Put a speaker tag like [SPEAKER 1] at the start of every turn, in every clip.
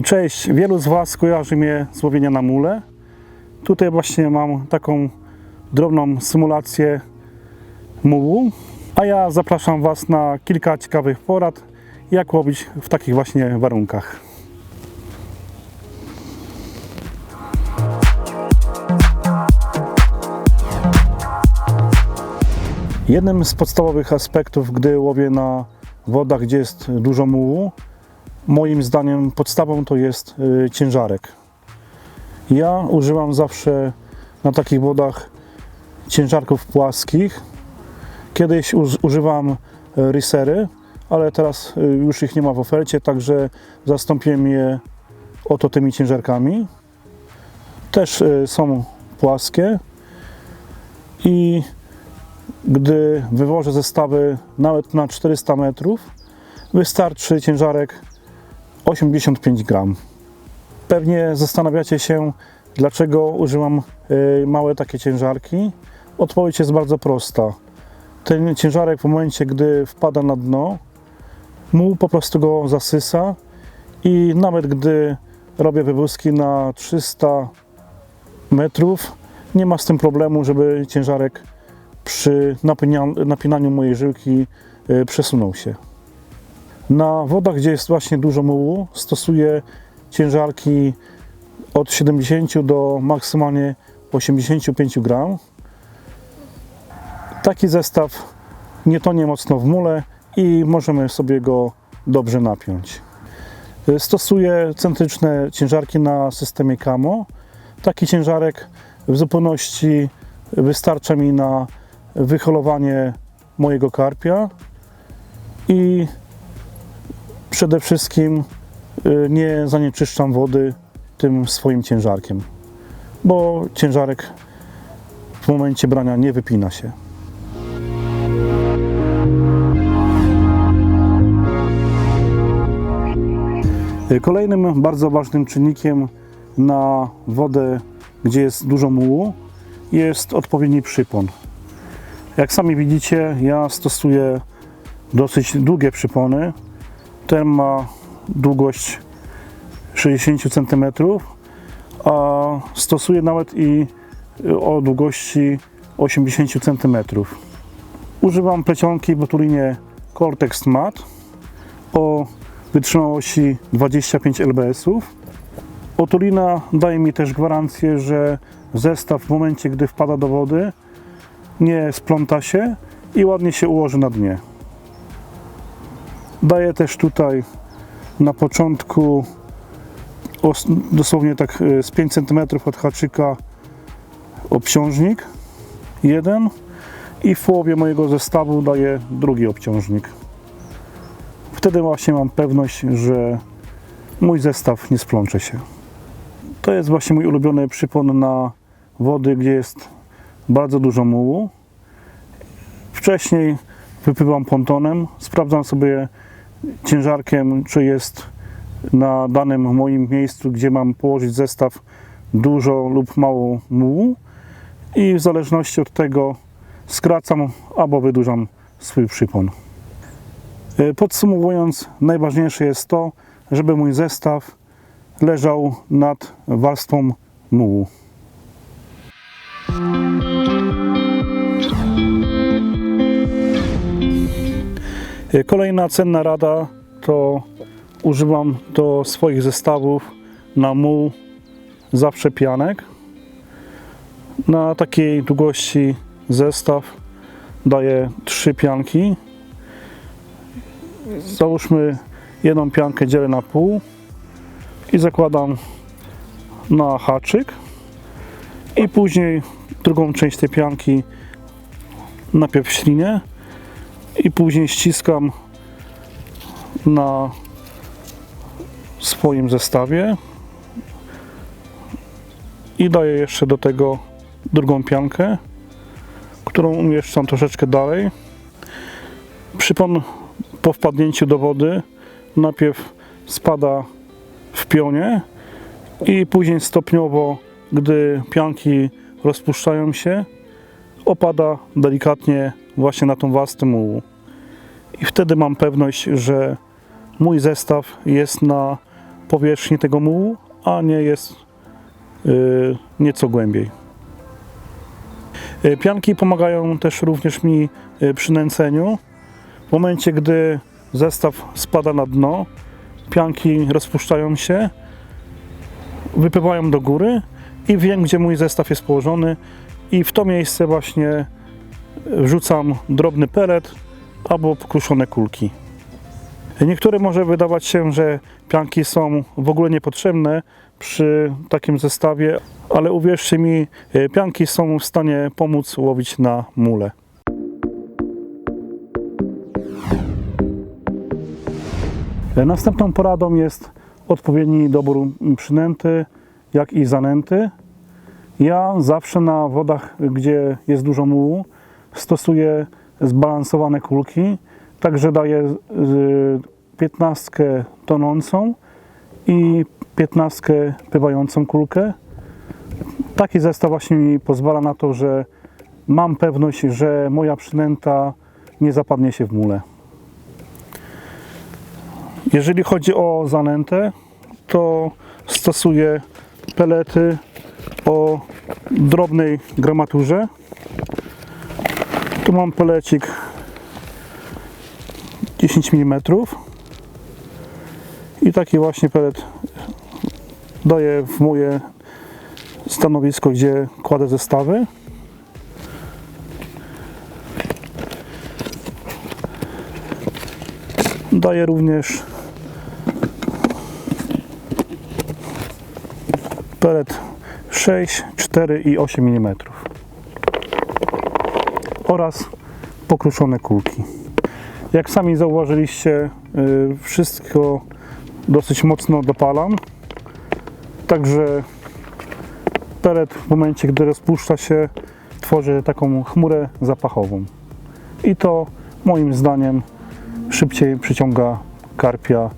[SPEAKER 1] Cześć, wielu z Was kojarzy mnie z łowienia na mule. Tutaj właśnie mam taką drobną symulację mułu, a ja zapraszam Was na kilka ciekawych porad, jak łowić w takich właśnie warunkach. Jednym z podstawowych aspektów, gdy łowię na wodach, gdzie jest dużo mułu, moim zdaniem podstawą to jest y, ciężarek. Ja używam zawsze na takich wodach ciężarków płaskich. Kiedyś uż, używam y, risery, ale teraz y, już ich nie ma w ofercie, także zastąpiłem je oto tymi ciężarkami. Też są płaskie i gdy wywożę zestawy nawet na 400 metrów, wystarczy ciężarek 85 gram. Pewnie zastanawiacie się, dlaczego używam y, małe takie ciężarki. Odpowiedź jest bardzo prosta. Ten ciężarek w momencie, gdy wpada na dno, muł po prostu go zasysa i nawet gdy robię wywózki na 300 metrów, nie ma z tym problemu, żeby ciężarek przy napina- napinaniu mojej żyłki y, przesunął się. Na wodach, gdzie jest właśnie dużo mułu, stosuję ciężarki od 70 do maksymalnie 85 gram. Taki zestaw nie tonie mocno w mule i możemy sobie go dobrze napiąć. Stosuję centryczne ciężarki na systemie Camo. Taki ciężarek w zupełności wystarcza mi na wyholowanie mojego karpia i przede wszystkim y, nie zanieczyszczam wody tym swoim ciężarkiem, bo ciężarek w momencie brania nie wypina się. Y, Kolejnym bardzo ważnym czynnikiem na wodę, gdzie jest dużo mułu, jest odpowiedni przypon. Jak sami widzicie, ja stosuję dosyć długie przypony. Ten ma długość 60 cm, a stosuję nawet i o długości 80 cm. Używam plecionki w otulinie Cortex Mat o wytrzymałości 25 lbs-ów. Otulina daje mi też gwarancję, że zestaw w momencie, gdy wpada do wody, nie spląta się i ładnie się ułoży na dnie. Daję też tutaj na początku os- dosłownie tak y, z 5 cm od haczyka obciążnik jeden i w połowie mojego zestawu daję drugi obciążnik. Wtedy właśnie mam pewność, że mój zestaw nie splącze się. To jest właśnie mój ulubiony przypon na wody, gdzie jest bardzo dużo mułu. Wcześniej wypływam pontonem, sprawdzam sobie ciężarkiem, czy jest na danym moim miejscu, gdzie mam położyć zestaw, dużo lub mało mułu i w zależności od tego skracam albo wydłużam swój przypon. E, Podsumowując, najważniejsze jest to, żeby mój zestaw leżał nad warstwą mułu. Kolejna cenna rada to używam do swoich zestawów na muł zawsze pianek. Na takiej długości zestaw daję trzy pianki. Załóżmy jedną piankę dzielę na pół i zakładam na haczyk i później drugą część tej pianki w ślinie i później ściskam na swoim zestawie i daję jeszcze do tego drugą piankę, którą umieszczam troszeczkę dalej. Przypon po wpadnięciu do wody najpierw spada w pionie i później stopniowo, gdy pianki rozpuszczają się, opada delikatnie właśnie na tą warstwę mułu. I wtedy mam pewność, że mój zestaw jest na powierzchni tego mułu, a nie jest y, nieco głębiej. Y, Pianki pomagają też również mi y, przy nęceniu. W momencie, gdy zestaw spada na dno, pianki rozpuszczają się, wypływają do góry i wiem, gdzie mój zestaw jest położony i w to miejsce właśnie wrzucam drobny pelet albo pokruszone kulki. Niektórym może wydawać się, że pianki są w ogóle niepotrzebne przy takim zestawie, ale uwierzcie mi, e, pianki są w stanie pomóc łowić na mule. E, Następną poradą jest odpowiedni dobór przynęty, jak i zanęty. Ja zawsze na wodach, gdzie jest dużo mułu, stosuję zbalansowane kulki, także daję y, 15 tonącą i 15 pływającą kulkę. Taki zestaw właśnie mi pozwala na to, że mam pewność, że moja przynęta nie zapadnie się w mule. Jeżeli chodzi o zanętę, to stosuję pelety o drobnej gramaturze. Tu mam pelecik 10 mm i taki właśnie pelet daję w moje stanowisko, gdzie kładę zestawy. Daję również pelet 6, 4 i 8 mm oraz pokruszone kulki. Jak sami zauważyliście, y, wszystko dosyć mocno dopalam. Także pelet w momencie, gdy rozpuszcza się, tworzy taką chmurę zapachową. I to moim zdaniem szybciej przyciąga karpia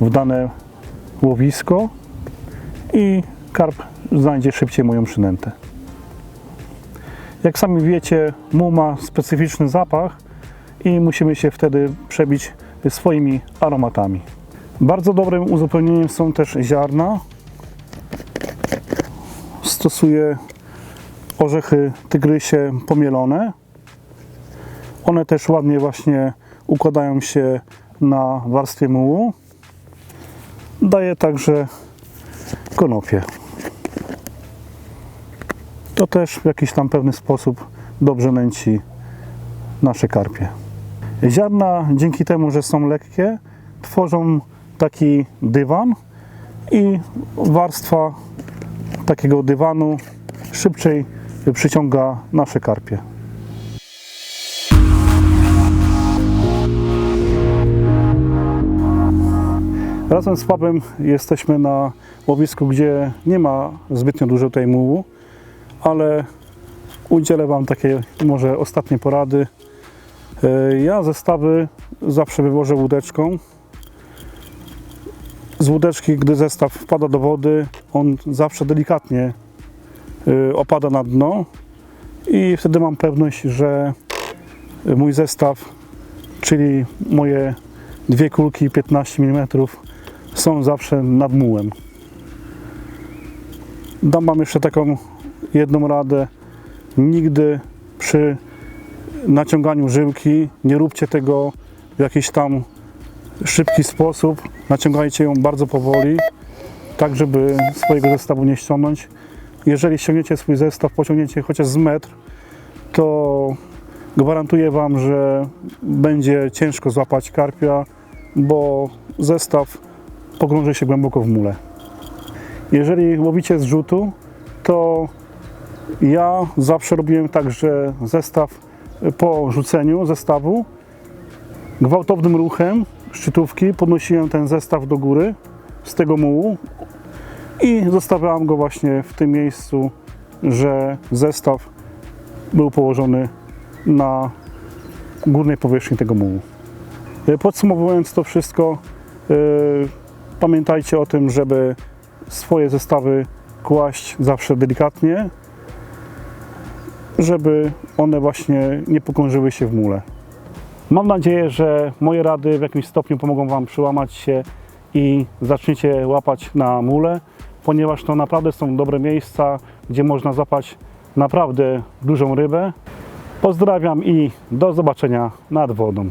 [SPEAKER 1] w dane łowisko i karp znajdzie szybciej moją przynętę. Jak sami wiecie, muł ma specyficzny zapach i musimy się wtedy przebić swoimi aromatami. Bardzo dobrym uzupełnieniem są też ziarna. Stosuję orzechy tygrysie pomielone. One też ładnie właśnie układają się na warstwie mułu. Daję także konopie. To też w jakiś tam pewny sposób dobrze nęci nasze karpie. Ziarna dzięki temu, że są lekkie, tworzą taki dywan i warstwa takiego dywanu szybciej przyciąga nasze karpie. Razem z Pawłem jesteśmy na łowisku, gdzie nie ma zbytnio dużo tej mułu, ale udzielę Wam takie może ostatnie porady. E, Ja zestawy zawsze wywożę łódeczką. Z łódeczki, gdy zestaw wpada do wody, on zawsze delikatnie e, opada na dno i wtedy mam pewność, że mój zestaw, czyli moje dwie kulki 15 mm są zawsze nad mułem. Dam Wam jeszcze taką jedną radę. Nigdy przy naciąganiu żyłki nie róbcie tego w jakiś tam szybki sposób. Naciągajcie ją bardzo powoli, tak żeby swojego zestawu nie ściągnąć. Jeżeli ściągniecie swój zestaw, pociągniecie chociaż z metr, to gwarantuję Wam, że będzie ciężko złapać karpia, bo zestaw pogrąży się głęboko w mule. Jeżeli łowicie z rzutu, to ja zawsze robiłem tak, że zestaw po rzuceniu zestawu gwałtownym ruchem szczytówki podnosiłem ten zestaw do góry z tego mułu i zostawiałem go właśnie w tym miejscu, że zestaw był położony na górnej powierzchni tego mułu. Podsumowując to wszystko, yy, pamiętajcie o tym, żeby swoje zestawy kłaść zawsze delikatnie, żeby one właśnie nie pokążyły się w mule. Mam nadzieję, że moje rady w jakimś stopniu pomogą Wam przełamać się i zaczniecie łapać na mule, ponieważ to naprawdę są dobre miejsca, gdzie można zapać naprawdę dużą rybę. Pozdrawiam i do zobaczenia nad wodą.